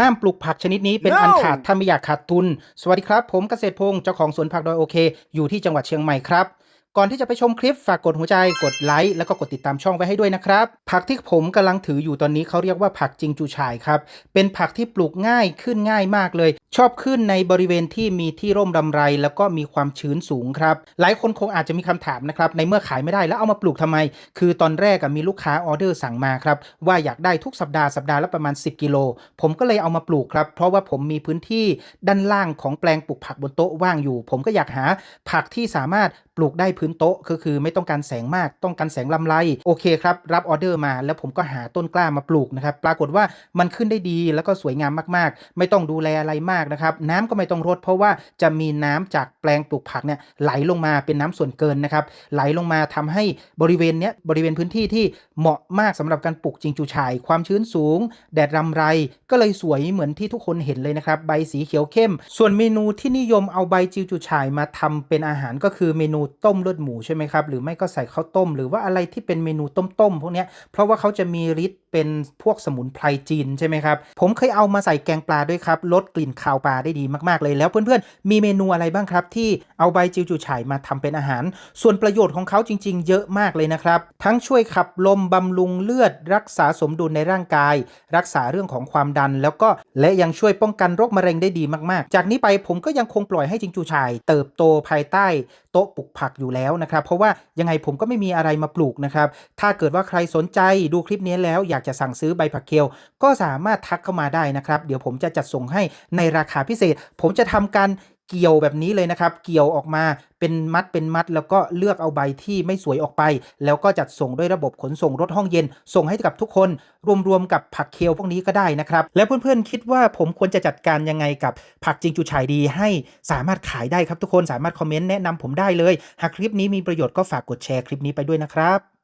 ห้ามปลูกผักชนิดนี้เป็น No อันขาดถ้าไม่อยากขาดทุน สวัสดีครับ ผมเกษตรพงศ์เจ้าของสวนผักดอยโอเค อยู่ที่จังหวัดเชียงใหม่ครับ ก่อนที่จะไปชมคลิปฝากกดหัวใจกดไลค์แล้วก็กดติดตามช่องไว้ให้ด้วยนะครับ ผักที่ผมกำลังถืออยู่ตอนนี้เขาเรียกว่าผักจิงจูฉายครับ เป็นผักที่ปลูกง่ายขึ้นง่ายมากเลย ชอบขึ้นในบริเวณที่มีที่ร่มรำไร แล้วก็มีความชื้นสูงครับ หลายคนคงอาจจะมีคำถามนะครับในเมื่อขายไม่ได้แล้วเอามาปลูกทำไม คือตอนแรกมีลูกค้าออเดอร์สั่งมาครับว่าอยากได้ทุกสัปดาห์สัปดาห์ละประมาณ 10 กิโล ผมก็เลยเอามาปลูกครับ เพราะว่าผมมีพื้นที่ด้านล่างของแปลงปลูกผักบนโต๊ะว่างอยู่ ผมก็อยากหาผักที่สามารถปลูกได้พื้นโต๊ะก็คือไม่ต้องการแสงมากต้องการแสงลำไรโอเคครับ รับออเดอร์มาแล้วผมก็หาต้นกล้ามาปลูกนะครับ ปรากฏว่ามันขึ้นได้ดีแล้วก็สวยงามมากๆ ไม่ต้องดูแลอะไรมากนะครับ น้ำก็ไม่ต้องรดเพราะว่าจะมีน้ำจากแปลงปลูกผักเนี่ยไหลลงมาเป็นน้ำส่วนเกินนะครับ ไหลลงมาทำให้บริเวณเนี้ยบริเวณพื้นที่ที่เหมาะมากสำหรับการปลูกจิงจูฉ่าย ความชื้นสูง แดดรำไร ก็เลยสวยเหมือนที่ทุกคนเห็นเลยนะครับ ใบสีเขียวเข้ม ส่วนเมนูที่นิยมเอาใบจิงจูฉ่ายมาทำเป็นอาหารก็คือเมนูต้มเลือดหมูใช่ไหมครับ หรือไม่ก็ใส่ข้าวต้ม หรือว่าอะไรที่เป็นเมนูต้มๆพวกนี้เพราะว่าเขาจะมีฤทธิ์เป็นพวกสมุนไพรจีนใช่ไหมครับ ผมเคยเอามาใส่แกงปลาด้วยครับ ลดกลิ่นคาวปลาได้ดีมากๆเลย แล้วเพื่อนๆ มีเมนูอะไรบ้างครับ ที่เอาใบจิวจูฉ่ายมาทำเป็นอาหาร ส่วนประโยชน์ของเขาจริง ๆ เยอะมากเลยนะครับ ทั้งช่วยขับลมบำรุงเลือด รักษาสมดุลในร่างกาย รักษาเรื่องของความดัน แล้วก็และยังช่วยป้องกันโรคมะเร็งได้ดีมากๆ จากนี้ไปผมก็ยังคงปล่อยให้จิงจูฉ่าย เติบโตภายใต้ โต๊ะปลูกผักอยู่แล้วนะครับ เพราะว่ายังไงผมก็ไม่มีอะไรมาปลูกนะครับ ถ้าเกิดว่าใครสนใจดูคลิปนี้แล้วอยากจะสั่งซื้อใบผักเคียว ก็สามารถทักเข้ามาได้นะครับ เดี๋ยวผมจะจัดส่งให้ในราคาพิเศษ ผมจะทำการ เกี่ยวแบบนี้เลยนะครับ เกี่ยวออกมาเป็นมัดเป็นมัด แล้วก็เลือกเอาใบที่ไม่สวยออกไป แล้วก็จัดส่งด้วยระบบขนส่งรถห้องเย็น ส่งให้กับทุกคน รวมๆกับผักเคลพวกนี้ก็ได้นะครับ แล้วเพื่อนๆคิดว่าผมควรจะจัดการยังไงกับผักจิงจูฉายดีให้สามารถขายได้ครับทุกคนสามารถคอมเมนต์แนะนำผมได้เลย หากคลิปนี้มีประโยชน์ก็ฝากกดแชร์คลิปนี้ไปด้วยนะครับ